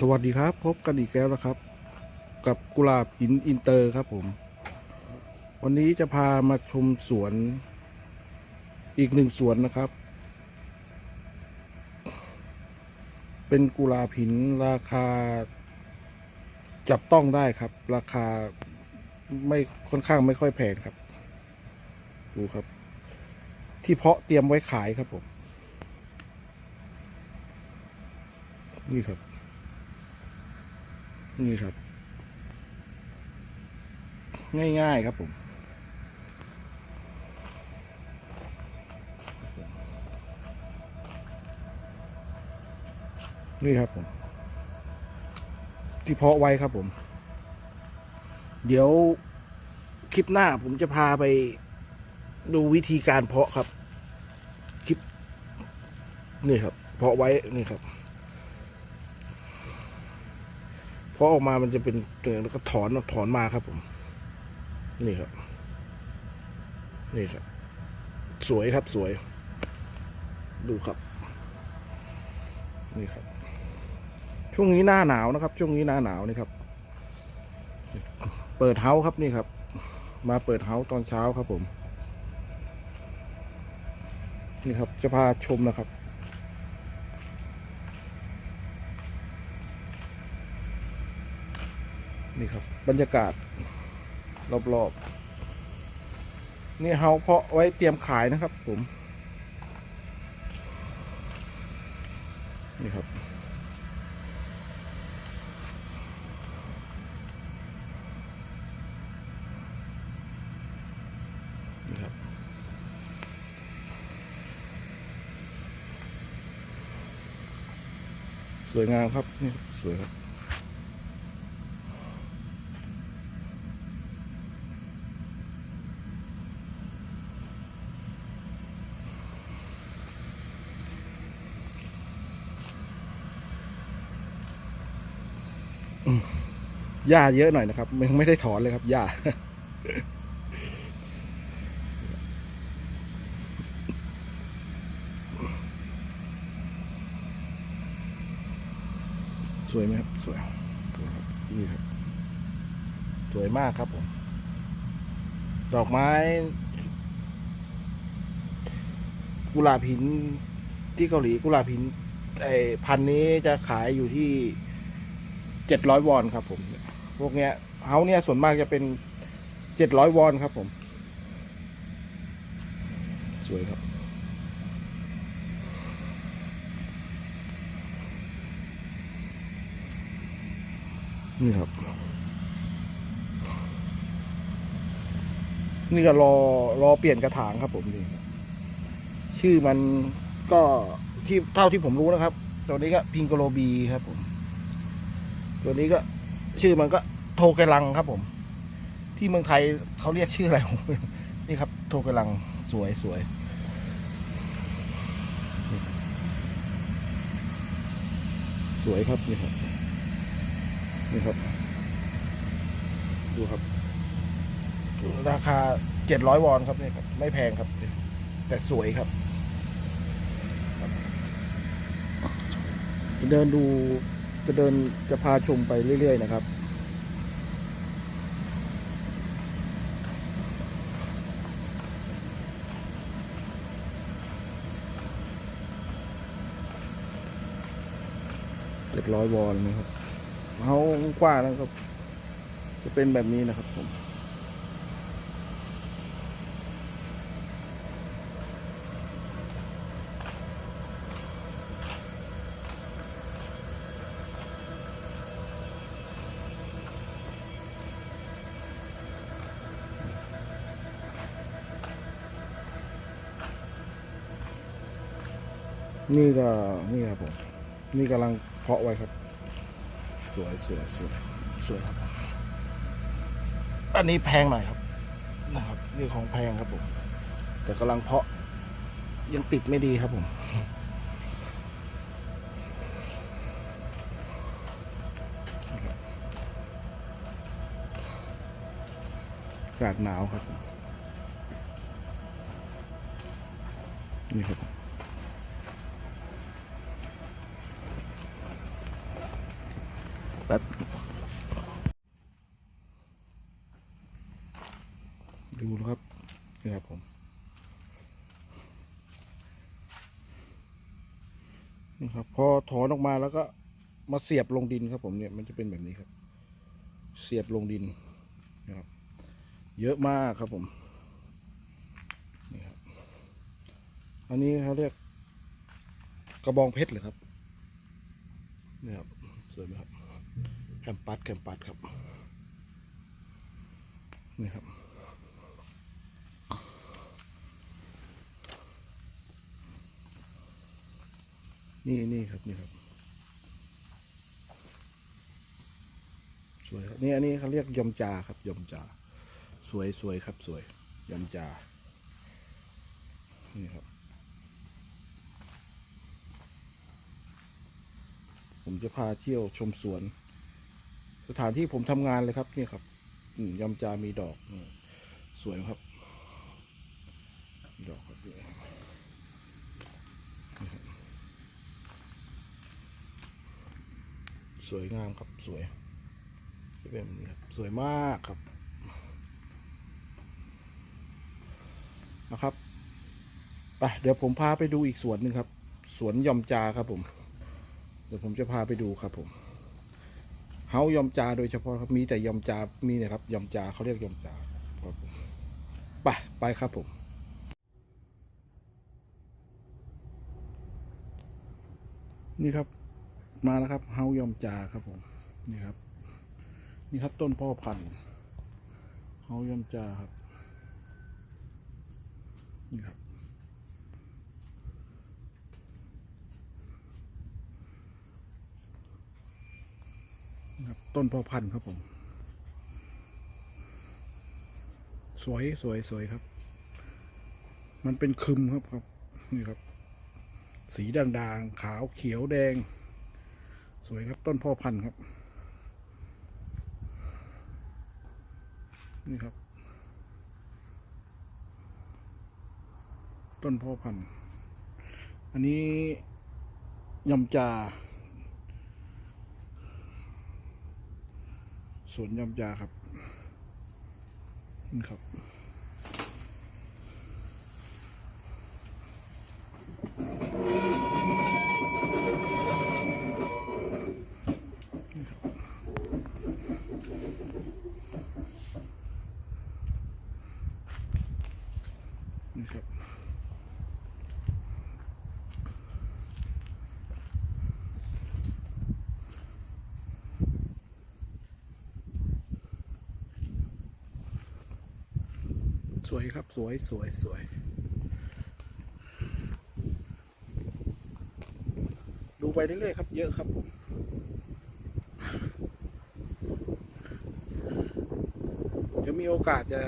สวัสดีครับ พบกันอีกแล้วนะครับ กับกุหลาบหินอินเตอร์ครับผม วันนี้จะพามาชมสวน อีกหนึ่งสวนนะครับ เป็นกุหลาบหินราคา จับต้องได้ครับ ราคาไม่ค่อนข้างไม่ค่อยแพงครับ ดูครับ ที่เพาะเตรียมไว้ขายครับผม นี่ครับ นี่ครับ ง่ายๆครับผมนี่ครับผม ที่เพาะไว้ครับผม เดี๋ยวคลิปหน้าผมจะพาไปดูวิธีการเพาะครับ คลิป นี่ครับ เพาะไว้นี่ครับ พอออกมามันจะเป็นเแล้วก็ถอนถอนมาครับผม นี่ครับ นี่ครับ สวยครับสวย ดูครับ นี่ครับ ช่วงนี้หน้าหนาวนะครับ ช่วงนี้หน้าหนาวนี่ครับ เปิดเฮาครับนี่ครับ มาเปิดเฮาตอนเช้าครับผม นี่ครับ จะพาชมนะครับ นี่ครับ บรรยากาศ รอบๆ นี่เฮาเพาะไว้เตรียมขายนะครับ ผม นี่ครับสวยงามครับนี่สวยครับ หญ้าเยอะหน่อยนะครับยังไม่ได้ถอนเลยครับหญ้าสวยไหมครับ สวยสวยครับนี่ครับ สวยมากครับผม ดอกไม้ กุหลาบหินที่เกาหลีกุหลาบหินไอพันนี้จะขายอยู่ที่เจ็ดร้อยวอนครับผม พวกเนี้ยเฮาเนี่ยส่วนมากจะเป็นเจ็ดร้อยวอนครับผม สวยครับ นี่ครับ นี่ก็รอรอเปลี่ยนกระถางครับผมนี่ชื่อมันก็ที่เท่าที่ผมรู้นะครับ ตัวนี้ก็พิงโกโลบีครับผม ตัวนี้ก็ ชื่อมันก็โทเกลังครับผม ที่เมืองไทยเขาเรียกชื่ออะไรผมนี่ครับ โทเกลังสวยสวยสวยครับนี่ครับนี่ครับ ดูครับ ราคาเจ็ดร้อยวอนครับนี่ครับ ไม่แพงครับ แต่สวยครับ เดินดู จะเดินจะพาชมไปเรื่อย ๆ นะครับ เจ็ดร้อยวอลนะครับเขากว้างนะครับ จะเป็นแบบนี้นะครับผม นี่ก็นี่ครับผมนี่กำลังเพาะไว้ครับ สวยสวยสวยสวยครับอันนี้แพงหน่อยครับนะครับนี่ของแพงครับผม แต่กำลังเพาะยังติดไม่ดีครับผมอากาศหนาวครับ นี่ครับ แป๊บดูครับนี่ครับผมนี่ครับ พอถอนออกมาแล้วก็มาเสียบลงดินครับผมเนี่ยมันจะเป็นแบบนี้ครับ เสียบลงดินนะครับ เยอะมากครับผมนี่ครับอันนี้เขาเรียกกระบองเพชรเหรอครับนี่ครับสวยไหมครับ แคมปัสแคมปัสครับ นี่ครับ นี่นี่ครับนี่ครับ สวยครับนี่อันนี้เขาเรียกยมจาครับยมจา สวยสวยครับสวยยมจา นี่ครับผมจะพาเที่ยวชมสวน สถานที่ผมทำงานเลยครับนี่ครับอืยำจามีดอกสวยครับ ดอกครับสวยงามครับสวยจะเป็นแบบนี้ครับสวยมากครับนะครับไปเดี๋ยวผมพาไปดูอีกสวนหนึ่งครับ สวนยำจาครับผม เดี๋ยวผมจะพาไปดูครับผม เฮายอมจาโดยเฉพาะครับมีแต่ยอมจามีนะครับยอมจาเขาเรียกยอมจาครับผมไปไปครับผมนี่ครับมาแล้วครับเฮายอมจาครับผมนี่ครับ นี่ครับต้นพ่อพันธุ์เฮายอมจาครับนี่ครับ ครับ ต้นพอพันธุ์ครับผม สวยสวยสวยครับ มันเป็นคึมครับครับนี่ครับ สีด่างๆขาวเขียวแดง สวยครับต้นพ่อพันธุ์ครับ นี่ครับ ต้นพ่อพันธุ์อันนี้ยำจา สวนยำยาครับนี่ครับ วยครับ สวยสวยสวย ดูไปเรื่อยๆครับ เยอะครับผมเดี๋ยวมีโอกาสจะ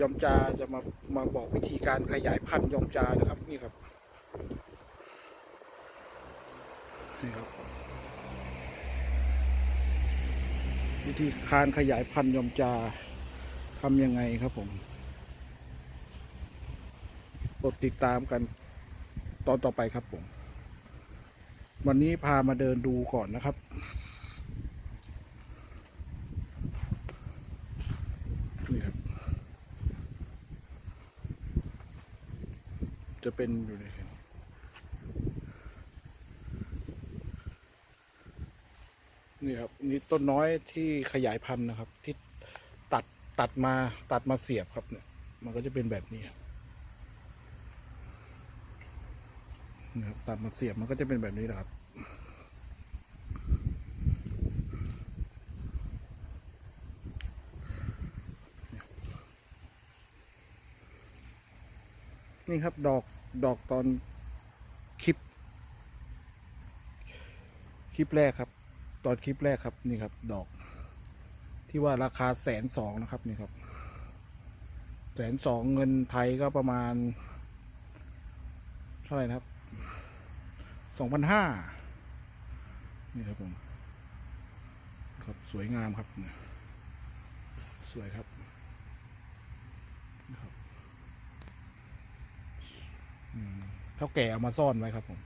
ยอมจาจะมามาบอกวิธีการขยายพันธุ์ยอมจานะครับ นี่ครับ นี่ครับ วิธีการขยายพันธุ์ยอมจาทำยังไงครับผม กดติดตามกันตอนต่อไปครับผม วันนี้พามาเดินดูก่อนนะครับ นี่ครับ จะเป็นอยู่ในนี่ครับนี่ต้นน้อยที่ขยายพันธุ์นะครับ ที่ตัดตัดมาตัดมาเสียบครับเนี่ย มันก็จะเป็นแบบนี้ครับ นะครับตัดมาเสียบมันก็จะเป็นแบบนี้แหละครับนี่ครับดอกดอกตอนคลิป คลิปแรกครับ ตอนคลิปแรกครับนี่ครับ ดอก ที่ว่าราคาแสนสองนะครับนี่ครับแสนสองเงินไทยก็ประมาณ เท่าไหร่นะครับ สองพันห้านี่ครับผมครับสวยงามครับสวยครับนะครับเท่าแก่เอามาซ่อนไว้ครับผม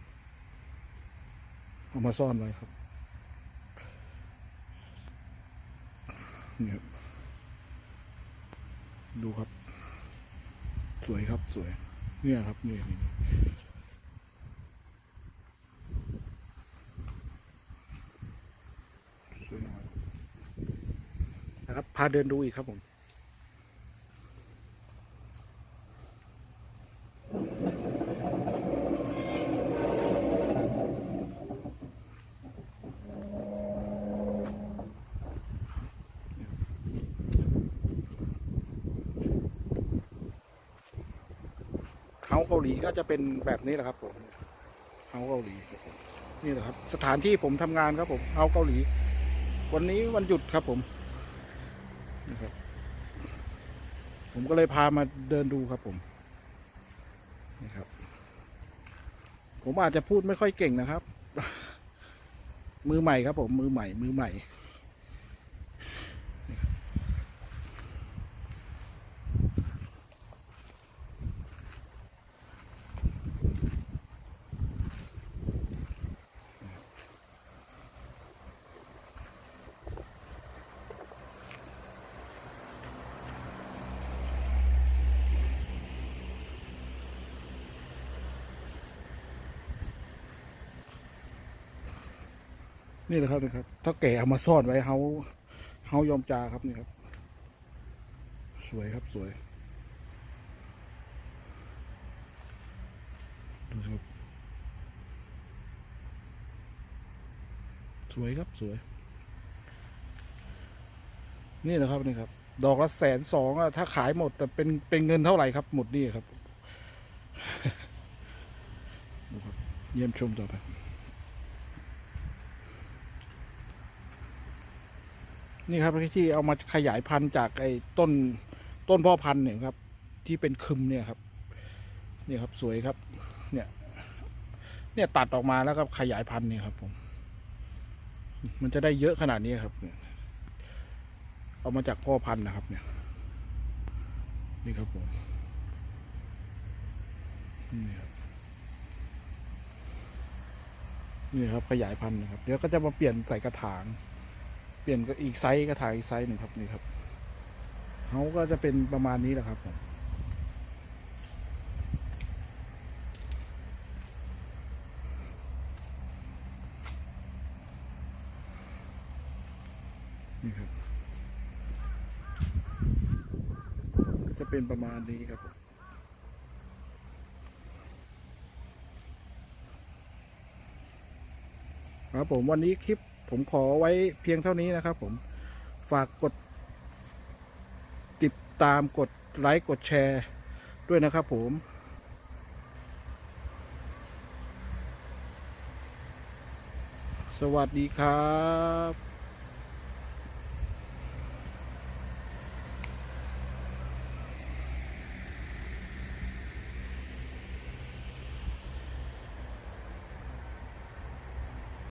เอามาซ่อนไว้ครับนี่ครับดูครับ สวยครับสวย เนี่ยครับนี่นี่นี่สวยงามนะครับ พาเดินดูอีกครับผมเฮาเกาหลีก็จะเป็นแบบนี้แหละครับผมเฮาเกาหลีนี่แหละครับ สถานที่ผมทำงานครับผมเฮาเกาหลี วันนี้วันหยุดครับผม นะครับผมก็เลยพามาเดินดูครับผมนี่ครับ ผมอาจจะพูดไม่ค่อยเก่งนะครับ มือใหม่ครับผมมือใหม่ มือใหม่ นี่แหละครับนี่ครับ ถ้าแก่เอามาซ่อนไว้เฮาเฮายอมจาครับนี่ครับ สวยครับสวยดูสิครับสวยครับสวย นี่แหละครับนี่ครับ ดอกละแสนสองอะถ้าขายหมดแต่เป็นเป็นเงินเท่าไหร่ครับ หมดนี่ครับดูครับ เยี่ยมชมต่อไป นี่ครับที่เอามาขยายพันธุ์จากไอ้ต้นต้นพ่อพันธุ์เนี่ยครับ ที่เป็นคึมเนี่ยครับนี่ครับสวยครับ เนี่ย เนี่ยตัดออกมาแล้วก็ขยายพันธุ์เนี่ยครับ ผม มันจะได้เยอะขนาดนี้ครับเนี่ยเอามาจากพ่อพันธุ์นะครับ เนี่ย นี่ครับผมนี่ครับนี่ครับขยายพันธุ์นะครับ เดี๋ยวก็จะมาเปลี่ยนใส่กระถาง ลี่ยนก็อีกไซส์กระถางอีกไซส์หนึ่งครับนี่ครับเขาก็จะเป็นประมาณนี้แหละครับผมนี่ครับ จะเป็นประมาณนี้ครับผมครับผมวันนี้คลิป ผมขอไว้เพียงเท่านี้นะครับ ผมฝากกด ติดตามกดไลค์กดแชร์ด้วยนะครับผมสวัสดีครับ